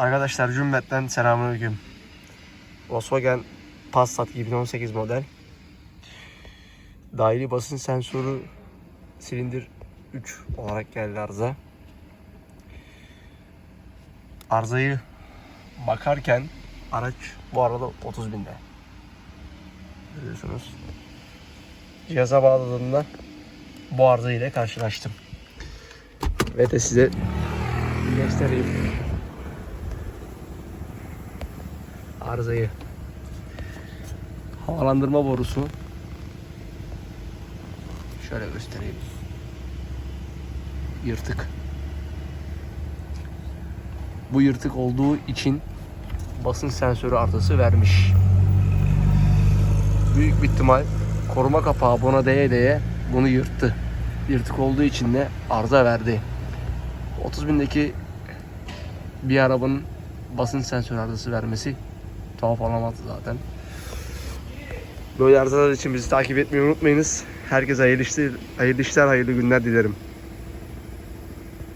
Arkadaşlar cümletten selamünaleyküm. Volkswagen Passat 2018 model. Dahili basın sensörü silindir 3 olarak geldi arıza. Arızayı bakarken araç bu arada 30 binde. Görüyorsunuz. Cihaza bağladığımda bu arıza ile karşılaştım. Ve de size göstereyim. Arızayı. Havalandırma borusu. Şöyle göstereyim. Yırtık. Bu yırtık olduğu için basın sensörü arızası vermiş. Büyük bir ihtimal koruma kapağı buna değe değe bunu yırttı. Yırtık olduğu için de arıza verdi. 30 bindeki bir arabanın basın sensör arızası vermesi tuhaf olamaz zaten. Böyle arızalar için bizi takip etmeyi unutmayınız. Herkese hayırlı işler, hayırlı işler, hayırlı günler dilerim.